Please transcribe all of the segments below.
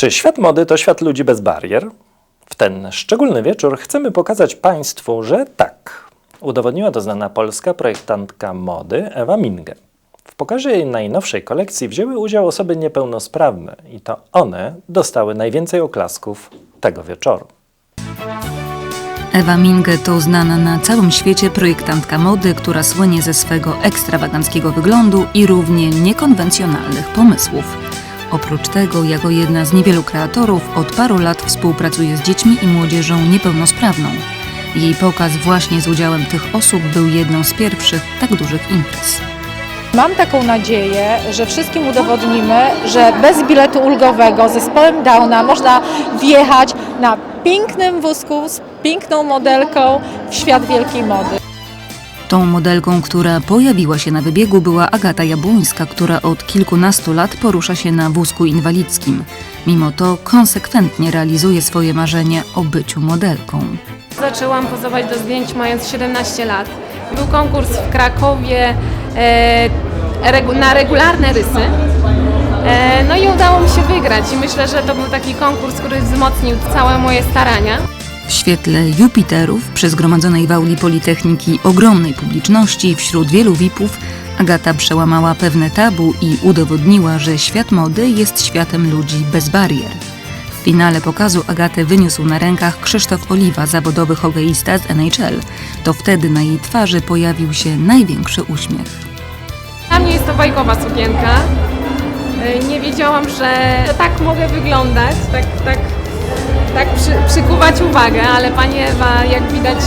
Czy świat mody to świat ludzi bez barier? W ten szczególny wieczór chcemy pokazać Państwu, że tak. Udowodniła to znana polska projektantka mody Ewa Minge. W pokazie jej najnowszej kolekcji wzięły udział osoby niepełnosprawne i to one dostały najwięcej oklasków tego wieczoru. Ewa Minge to znana na całym świecie projektantka mody, która słynie ze swego ekstrawaganckiego wyglądu i równie niekonwencjonalnych pomysłów. Oprócz tego, jako jedna z niewielu kreatorów, od paru lat współpracuje z dziećmi i młodzieżą niepełnosprawną. Jej pokaz właśnie z udziałem tych osób był jedną z pierwszych tak dużych imprez. Mam taką nadzieję, że wszystkim udowodnimy, że bez biletu ulgowego z zespołem Downa można wjechać na pięknym wózku z piękną modelką w świat wielkiej mody. Tą modelką, która pojawiła się na wybiegu, była Agata Jabłońska, która od kilkunastu lat porusza się na wózku inwalidzkim. Mimo to konsekwentnie realizuje swoje marzenie o byciu modelką. Zaczęłam pozować do zdjęć mając 17 lat. Był konkurs w Krakowie e, na regularne rysy. E, no i udało mi się wygrać i myślę, że to był taki konkurs, który wzmocnił całe moje starania. W świetle Jupiterów przy zgromadzonej w auli Politechniki ogromnej publiczności wśród wielu VIP-ów Agata przełamała pewne tabu i udowodniła, że świat mody jest światem ludzi bez barier. W finale pokazu Agatę wyniósł na rękach Krzysztof Oliwa, zawodowy hokeista z NHL. To wtedy na jej twarzy pojawił się największy uśmiech. Dla mnie jest to bajkowa sukienka. E, Nie wiedziałam, że tak mogę wyglądać, tak, tak, tak przy, przykuwać uwagę, ale pani Ewa, jak widać,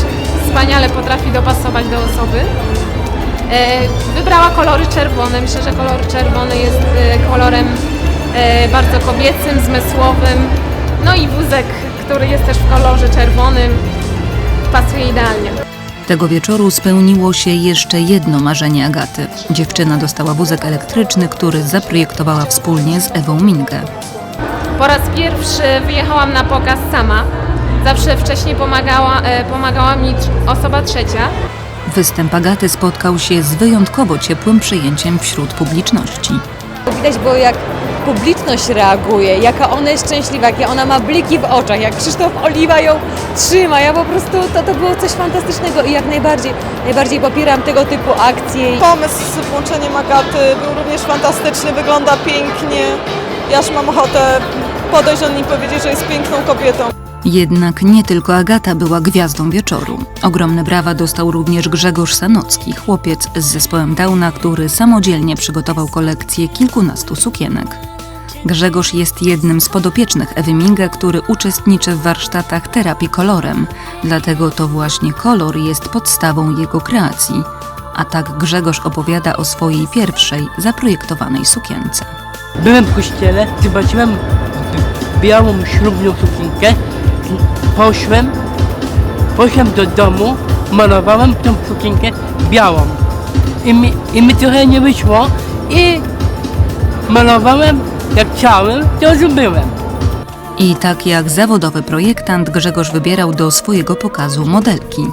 wspaniale potrafi dopasować do osoby. E, Wybrała kolory czerwone. Myślę, że kolor czerwony jest e, kolorem e, bardzo kobiecym, zmysłowym. No i wózek, który jest też w kolorze czerwonym, pasuje idealnie. Tego wieczoru spełniło się jeszcze jedno marzenie Agaty. Dziewczyna dostała wózek elektryczny, który zaprojektowała wspólnie z Ewą Minge. Po raz pierwszy wyjechałam na pokaz sama. Zawsze wcześniej pomagała, e, pomagała mi osoba trzecia. Występ Agaty spotkał się z wyjątkowo ciepłym przyjęciem wśród publiczności. Widać było, jak publiczność reaguje, jaka ona jest szczęśliwa, jakie ona ma bliki w oczach, jak Krzysztof Oliwa ją trzyma. Ja po prostu, to, to było coś fantastycznego i jak najbardziej, najbardziej popieram tego typu akcje. Pomysł z włączeniem Agaty był również fantastyczny, wygląda pięknie. Ja aż mam ochotę podejść do niej i powiedzieć, że jest piękną kobietą. Jednak nie tylko Agata była gwiazdą wieczoru. Ogromne brawa dostał również Grzegorz Sanocki, chłopiec z zespołem Downa, który samodzielnie przygotował kolekcję kilkunastu sukienek. Grzegorz jest jednym z podopiecznych Ewy Minge, który uczestniczy w warsztatach terapii kolorem. Dlatego to właśnie kolor jest podstawą jego kreacji. A tak Grzegorz opowiada o swojej pierwszej zaprojektowanej sukience. Byłem w kościele, zobaczyłem białą ślubną sukienkę, poszłem, poszłem do domu, malowałem tą sukienkę białą. I mi, I mi trochę nie wyszło i malowałem jak chciałem, to zrobiłem. I tak jak zawodowy projektant Grzegorz wybierał do swojego pokazu modelki.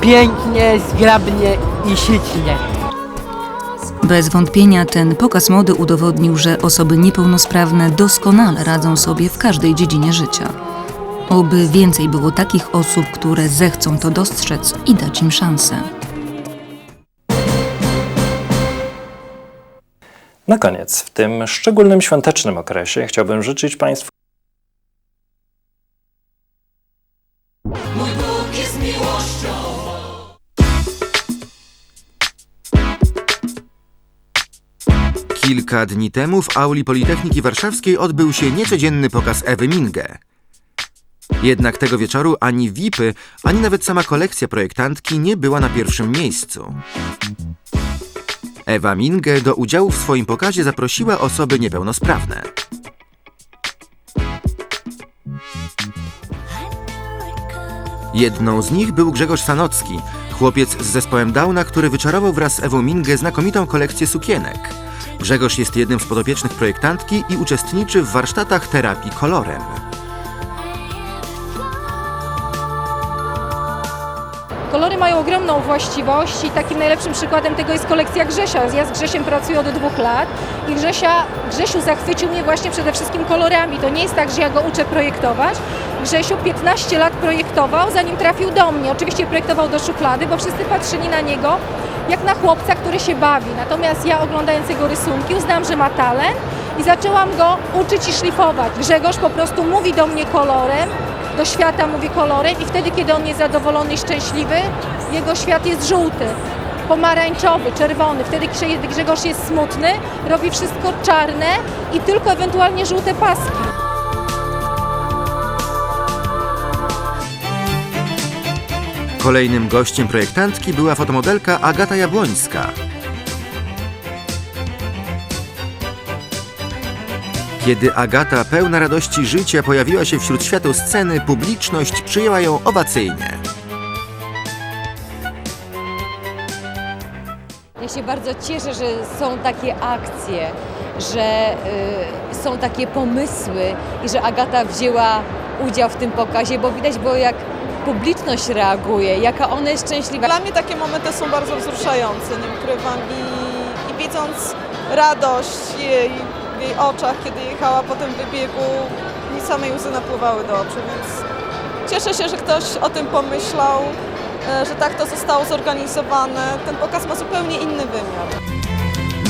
Pięknie, zgrabnie i ślicznie. Bez wątpienia ten pokaz mody udowodnił, że osoby niepełnosprawne doskonale radzą sobie w każdej dziedzinie życia. Oby więcej było takich osób, które zechcą to dostrzec i dać im szansę. Na koniec, w tym szczególnym świątecznym okresie chciałbym życzyć Państwu Kilka dni temu w auli Politechniki Warszawskiej odbył się niecodzienny pokaz Ewy Minge. Jednak tego wieczoru ani VIPy, ani nawet sama kolekcja projektantki nie była na pierwszym miejscu. Ewa Minge do udziału w swoim pokazie zaprosiła osoby niepełnosprawne. Jedną z nich był Grzegorz Sanocki, chłopiec z zespołem Downa, który wyczarował wraz z Ewą Minge znakomitą kolekcję sukienek. Grzegorz jest jednym z podopiecznych projektantki i uczestniczy w warsztatach terapii kolorem. Kolory mają ogromną właściwość i takim najlepszym przykładem tego jest kolekcja Grzesia. Ja z Grzesiem pracuję od dwóch lat i Grzesia, Grzesiu zachwycił mnie właśnie przede wszystkim kolorami. To nie jest tak, że ja go uczę projektować. Grzesiu 15 lat projektował, zanim trafił do mnie. Oczywiście projektował do szuflady, bo wszyscy patrzyli na niego jak na chłopca, który się bawi. Natomiast ja oglądając jego rysunki uznałam, że ma talent i zaczęłam go uczyć i szlifować. Grzegorz po prostu mówi do mnie kolorem, do świata mówi kolorem i wtedy, kiedy on jest zadowolony i szczęśliwy, jego świat jest żółty, pomarańczowy, czerwony. Wtedy, kiedy Grzegorz jest smutny, robi wszystko czarne i tylko ewentualnie żółte paski. Kolejnym gościem projektantki była fotomodelka Agata Jabłońska. Kiedy Agata, pełna radości życia, pojawiła się wśród świateł sceny, publiczność przyjęła ją owacyjnie. Ja się bardzo cieszę, że są takie akcje, że y, są takie pomysły i że Agata wzięła udział w tym pokazie, bo widać było jak publiczność reaguje, jaka ona jest szczęśliwa. Dla mnie takie momenty są bardzo wzruszające, nie ukrywam. I, i widząc radość jej w jej oczach, kiedy jechała po tym wybiegu, mi samej łzy napływały do oczu, więc cieszę się, że ktoś o tym pomyślał, e, że tak to zostało zorganizowane. Ten pokaz ma zupełnie inny wymiar.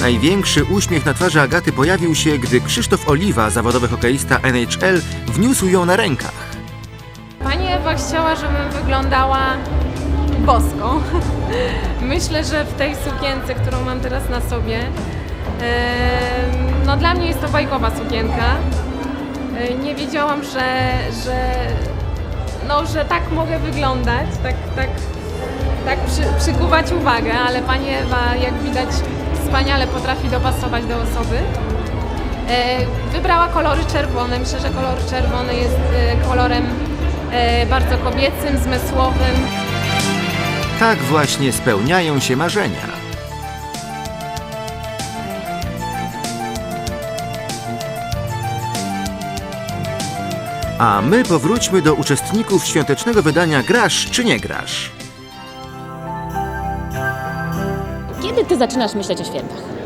Największy uśmiech na twarzy Agaty pojawił się, gdy Krzysztof Oliwa, zawodowy hokeista NHL, wniósł ją na rękach. Pani Ewa chciała, żebym wyglądała bosko. Myślę, że w tej sukience, którą mam teraz na sobie, em, no dla mnie jest to bajkowa sukienka. E, Nie wiedziałam, że, że, no, że tak mogę wyglądać, tak, tak, tak przy, przykuwać uwagę, ale Pani Ewa, jak widać, wspaniale potrafi dopasować do osoby. E, Wybrała kolory czerwone. Myślę, że kolor czerwony jest e, kolorem bardzo kobiecym, zmysłowym. Tak właśnie spełniają się marzenia. A my powróćmy do uczestników świątecznego wydania Grasz czy nie grasz? Kiedy ty zaczynasz myśleć o świętach?